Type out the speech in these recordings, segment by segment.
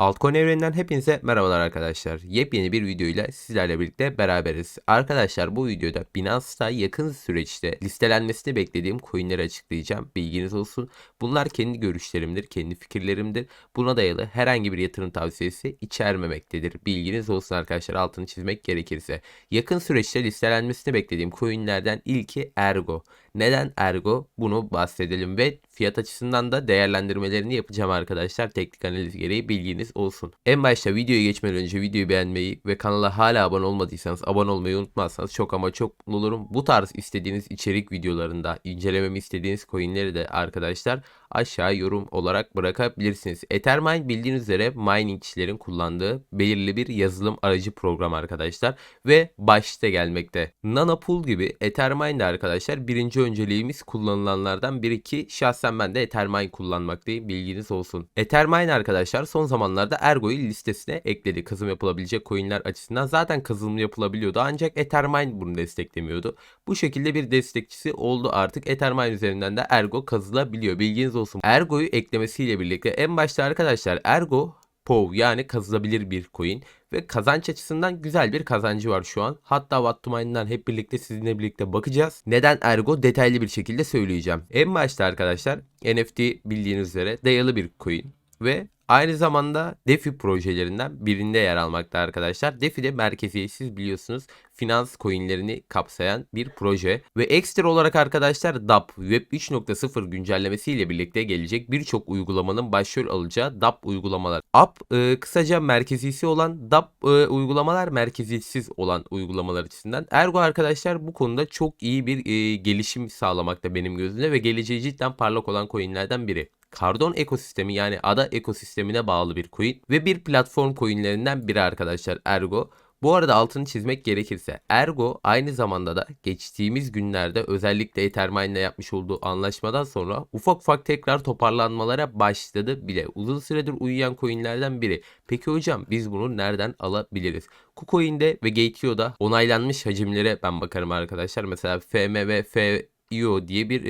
Altcoin evreninden hepinize merhabalar arkadaşlar. Yepyeni bir videoyla sizlerle birlikte beraberiz. Arkadaşlar bu videoda Binance'da yakın süreçte listelenmesini beklediğim coinleri açıklayacağım. Bilginiz olsun. Bunlar kendi görüşlerimdir, kendi fikirlerimdir. Buna dayalı herhangi bir yatırım tavsiyesi içermemektedir. Bilginiz olsun arkadaşlar altını çizmek gerekirse. Yakın süreçte listelenmesini beklediğim coinlerden ilki Ergo. Neden Ergo? Bunu bahsedelim ve fiyat açısından da değerlendirmelerini yapacağım arkadaşlar. Teknik analiz gereği bilginiz olsun. En başta videoya geçmeden önce videoyu beğenmeyi ve kanala hala abone olmadıysanız abone olmayı unutmazsanız çok ama çok mutlu olurum. Bu tarz istediğiniz içerik videolarında incelememi istediğiniz coinleri de arkadaşlar aşağı yorum olarak bırakabilirsiniz. Ethermine bildiğiniz üzere miningçilerin kullandığı belirli bir yazılım aracı program arkadaşlar ve başta gelmekte. Nanopool gibi Ethermine de arkadaşlar birinci önceliğimiz kullanılanlardan biri ki şahsen ben de Ethermine kullanmaktayım bilginiz olsun. Ethermine arkadaşlar son zamanlarda Ergo'yu listesine ekledi. Kazım yapılabilecek coinler açısından zaten kazılım yapılabiliyordu ancak Ethermine bunu desteklemiyordu. Bu şekilde bir destekçisi oldu artık. Ethermine üzerinden de Ergo kazılabiliyor. Bilginiz olsun. Ergo'yu eklemesiyle birlikte en başta arkadaşlar Ergo POV yani kazılabilir bir coin ve kazanç açısından güzel bir kazancı var şu an. Hatta What to Mine'dan hep birlikte sizinle birlikte bakacağız. Neden Ergo detaylı bir şekilde söyleyeceğim. En başta arkadaşlar NFT bildiğiniz üzere dayalı bir coin ve Aynı zamanda DeFi projelerinden birinde yer almakta arkadaşlar. DeFi de merkeziyetsiz biliyorsunuz finans coinlerini kapsayan bir proje. Ve ekstra olarak arkadaşlar DApp Web 3.0 güncellemesiyle birlikte gelecek birçok uygulamanın başrol alacağı DApp uygulamalar. App e, kısaca merkezisi olan DApp e, uygulamalar merkeziyetsiz olan uygulamalar açısından. Ergo arkadaşlar bu konuda çok iyi bir e, gelişim sağlamakta benim gözümde ve geleceği cidden parlak olan coinlerden biri. Cardon ekosistemi yani ada ekosistemine bağlı bir coin ve bir platform coinlerinden biri arkadaşlar Ergo. Bu arada altını çizmek gerekirse Ergo aynı zamanda da geçtiğimiz günlerde özellikle Ethermine ile yapmış olduğu anlaşmadan sonra ufak ufak tekrar toparlanmalara başladı bile. Uzun süredir uyuyan coinlerden biri. Peki hocam biz bunu nereden alabiliriz? KuCoin'de ve Gateio'da onaylanmış hacimlere ben bakarım arkadaşlar. Mesela FM ve F IO diye bir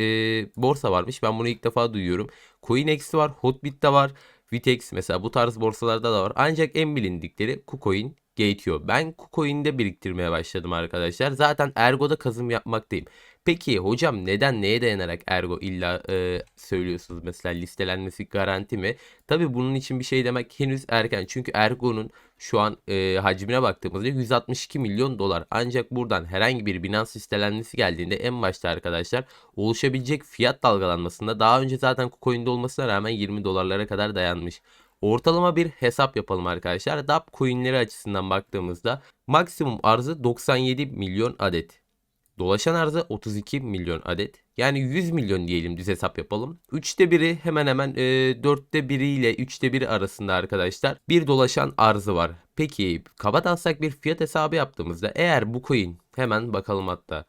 e, borsa varmış. Ben bunu ilk defa duyuyorum. CoinEx var, Hotbit'te var. Vitex mesela bu tarz borsalarda da var. Ancak en bilindikleri KuCoin, Gate.io. Ben KuCoin'de biriktirmeye başladım arkadaşlar. Zaten Ergo'da kazım yapmaktayım. Peki hocam neden neye dayanarak Ergo illa e, söylüyorsunuz mesela listelenmesi garanti mi? Tabi bunun için bir şey demek henüz erken. Çünkü Ergo'nun şu an e, hacmine baktığımızda 162 milyon dolar. Ancak buradan herhangi bir Binance listelenmesi geldiğinde en başta arkadaşlar oluşabilecek fiyat dalgalanmasında daha önce zaten KuCoin'de olmasına rağmen 20 dolarlara kadar dayanmış. Ortalama bir hesap yapalım arkadaşlar. DAP coinleri açısından baktığımızda maksimum arzı 97 milyon adet. Dolaşan arzı 32 milyon adet. Yani 100 milyon diyelim düz hesap yapalım. 3'te biri hemen hemen e, 4'te biri ile 3'te biri arasında arkadaşlar bir dolaşan arzı var. Peki kabataslak bir fiyat hesabı yaptığımızda eğer bu coin hemen bakalım hatta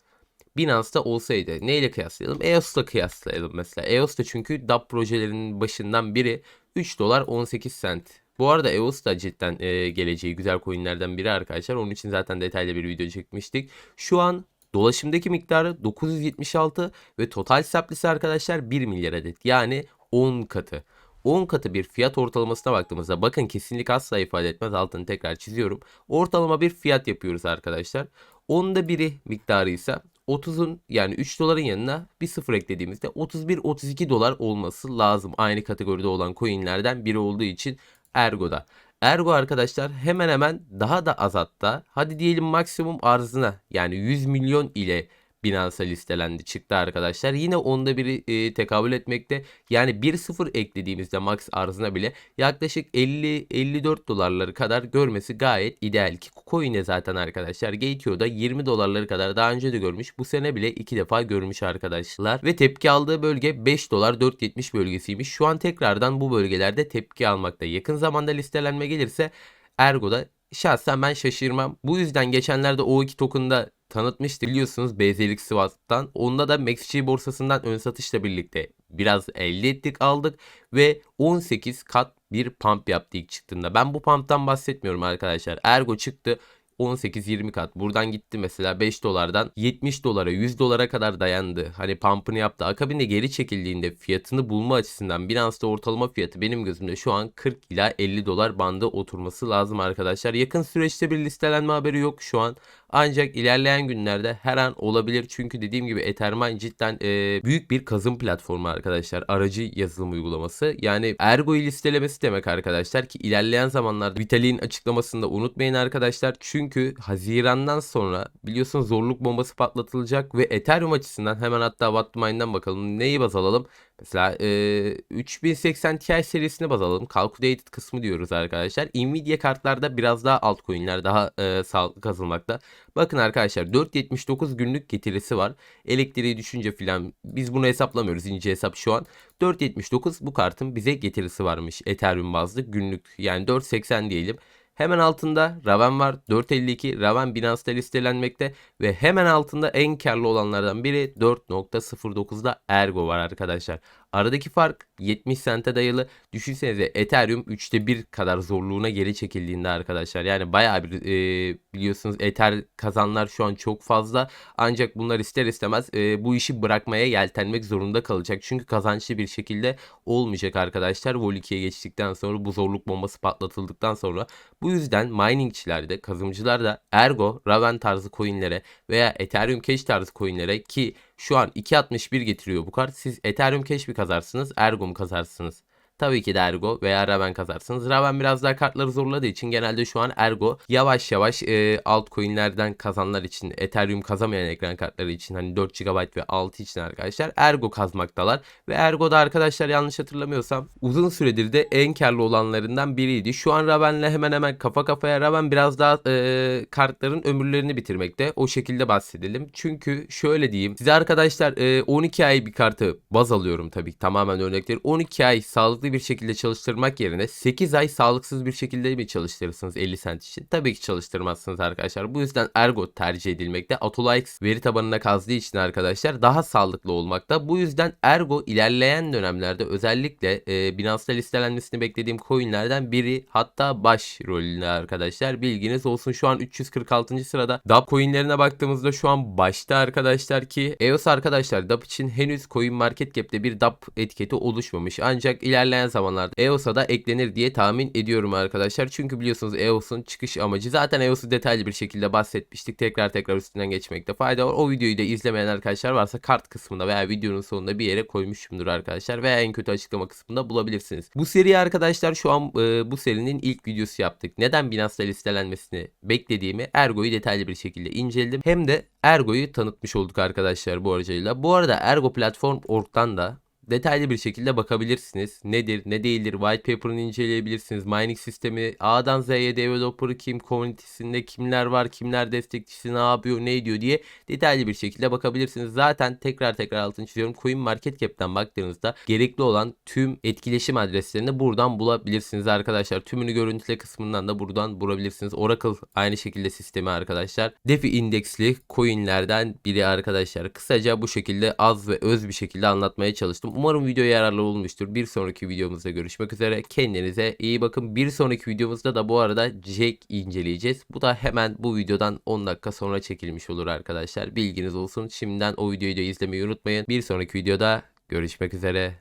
Binance'da olsaydı neyle kıyaslayalım? EOS'la kıyaslayalım mesela. EOS da çünkü DApp projelerinin başından biri 3 dolar 18 cent. Bu arada EOS da cidden e, geleceği güzel coinlerden biri arkadaşlar. Onun için zaten detaylı bir video çekmiştik. Şu an Dolaşımdaki miktarı 976 ve total saplisi arkadaşlar 1 milyar adet. Yani 10 katı. 10 katı bir fiyat ortalamasına baktığımızda bakın kesinlik asla ifade etmez altını tekrar çiziyorum. Ortalama bir fiyat yapıyoruz arkadaşlar. Onda biri miktarı ise 30'un yani 3 doların yanına bir sıfır eklediğimizde 31-32 dolar olması lazım. Aynı kategoride olan coinlerden biri olduğu için Ergo'da. Ergo arkadaşlar hemen hemen daha da az hatta hadi diyelim maksimum arzına yani 100 milyon ile Binance'a listelendi çıktı arkadaşlar. Yine onda biri e, tekabül etmekte. Yani 1-0 eklediğimizde max arzına bile yaklaşık 50-54 dolarları kadar görmesi gayet ideal ki Coin'e zaten arkadaşlar Gateio'da 20 dolarları kadar daha önce de görmüş. Bu sene bile 2 defa görmüş arkadaşlar. Ve tepki aldığı bölge 5 dolar 4.70 bölgesiymiş. Şu an tekrardan bu bölgelerde tepki almakta. Yakın zamanda listelenme gelirse Ergo'da şahsen ben şaşırmam. Bu yüzden geçenlerde O2 token'da tanıtmıştı biliyorsunuz BZ'lik Swap'tan. Onda da MaxG borsasından ön satışla birlikte biraz elde ettik aldık ve 18 kat bir pump yaptı ilk çıktığında. Ben bu pump'tan bahsetmiyorum arkadaşlar. Ergo çıktı 18-20 kat. Buradan gitti mesela 5 dolardan 70 dolara 100 dolara kadar dayandı. Hani pump'ını yaptı. Akabinde geri çekildiğinde fiyatını bulma açısından Binance'da ortalama fiyatı benim gözümde şu an 40 ila 50 dolar bandı oturması lazım arkadaşlar. Yakın süreçte bir listelenme haberi yok şu an. Ancak ilerleyen günlerde her an olabilir. Çünkü dediğim gibi Ethermine cidden e, büyük bir kazım platformu arkadaşlar. Aracı yazılım uygulaması. Yani Ergo'yu listelemesi demek arkadaşlar ki ilerleyen zamanlarda Vitalik'in açıklamasını da unutmayın arkadaşlar. Çünkü Haziran'dan sonra biliyorsunuz zorluk bombası patlatılacak ve Ethereum açısından hemen hatta Wattmine'dan bakalım. Neyi baz alalım? Mesela e, 3080 Ti serisini baz alalım. Calculated kısmı diyoruz arkadaşlar. Nvidia kartlarda biraz daha altcoin'ler daha e, sağlıklı kazılmakta. Bakın arkadaşlar 4.79 günlük getirisi var. Elektriği düşünce filan biz bunu hesaplamıyoruz ince hesap şu an. 4.79 bu kartın bize getirisi varmış Ethereum bazlı günlük yani 4.80 diyelim. Hemen altında Raven var 4.52 Raven Binance'da listelenmekte ve hemen altında en karlı olanlardan biri 4.09'da Ergo var arkadaşlar. Aradaki fark 70 sente dayalı. Düşünsenize Ethereum 3'te 1 kadar zorluğuna geri çekildiğinde arkadaşlar. Yani bayağı bir e, biliyorsunuz Ether kazanlar şu an çok fazla. Ancak bunlar ister istemez e, bu işi bırakmaya yeltenmek zorunda kalacak. Çünkü kazançlı bir şekilde olmayacak arkadaşlar. Vol 2'ye geçtikten sonra bu zorluk bombası patlatıldıktan sonra. Bu yüzden miningçiler de kazımcılar da Ergo, Raven tarzı coinlere veya Ethereum Cash tarzı coinlere ki şu an 2.61 getiriyor bu kart. Siz Ethereum Cash mi kazarsınız, Ergo mu kazarsınız? Tabii ki de Ergo veya Raven kazarsınız. Raven biraz daha kartları zorladığı için genelde şu an Ergo yavaş yavaş e, altcoin'lerden kazanlar için Ethereum kazamayan ekran kartları için hani 4 GB ve 6 için arkadaşlar Ergo kazmaktalar. Ve Ergo'da arkadaşlar yanlış hatırlamıyorsam uzun süredir de en karlı olanlarından biriydi. Şu an Raven'le hemen hemen kafa kafaya Raven biraz daha e, kartların ömürlerini bitirmekte. O şekilde bahsedelim. Çünkü şöyle diyeyim. Size arkadaşlar e, 12 ay bir kartı baz alıyorum tabii tamamen örnekleri. 12 ay sağlıklı bir şekilde çalıştırmak yerine 8 ay sağlıksız bir şekilde mi çalıştırırsınız 50 cent için? Tabii ki çalıştırmazsınız arkadaşlar. Bu yüzden Ergo tercih edilmekte. Atolix veri tabanına kazdığı için arkadaşlar daha sağlıklı olmakta. Bu yüzden Ergo ilerleyen dönemlerde özellikle e, Binance'da listelenmesini beklediğim coinlerden biri hatta baş rolünde arkadaşlar. Bilginiz olsun şu an 346. sırada. DAP coinlerine baktığımızda şu an başta arkadaşlar ki EOS arkadaşlar DAP için henüz Coin Market Cap'te bir DAP etiketi oluşmamış. Ancak ilerleyen zamanlarda EOS'a da eklenir diye tahmin ediyorum arkadaşlar. Çünkü biliyorsunuz EOS'un çıkış amacı zaten EOS'u detaylı bir şekilde bahsetmiştik. Tekrar tekrar üstünden geçmekte fayda var. O videoyu da izlemeyen arkadaşlar varsa kart kısmında veya videonun sonunda bir yere koymuşumdur arkadaşlar. Veya en kötü açıklama kısmında bulabilirsiniz. Bu seri arkadaşlar şu an e, bu serinin ilk videosu yaptık. Neden Binance'da listelenmesini beklediğimi Ergo'yu detaylı bir şekilde inceledim. Hem de Ergo'yu tanıtmış olduk arkadaşlar bu aracıyla. Bu arada Ergo Platform.org'dan da detaylı bir şekilde bakabilirsiniz. Nedir, ne değildir, white paper'ını inceleyebilirsiniz. Mining sistemi A'dan Z'ye developer'ı kim, community'sinde kimler var, kimler destekçisi, ne yapıyor, ne ediyor diye detaylı bir şekilde bakabilirsiniz. Zaten tekrar tekrar altını çiziyorum. Coin Market Cap'ten baktığınızda gerekli olan tüm etkileşim adreslerini buradan bulabilirsiniz arkadaşlar. Tümünü görüntüle kısmından da buradan bulabilirsiniz. Oracle aynı şekilde sistemi arkadaşlar. DeFi indeksli coinlerden biri arkadaşlar. Kısaca bu şekilde az ve öz bir şekilde anlatmaya çalıştım. Umarım video yararlı olmuştur. Bir sonraki videomuzda görüşmek üzere. Kendinize iyi bakın. Bir sonraki videomuzda da bu arada Jack inceleyeceğiz. Bu da hemen bu videodan 10 dakika sonra çekilmiş olur arkadaşlar. Bilginiz olsun. Şimdiden o videoyu da izlemeyi unutmayın. Bir sonraki videoda görüşmek üzere.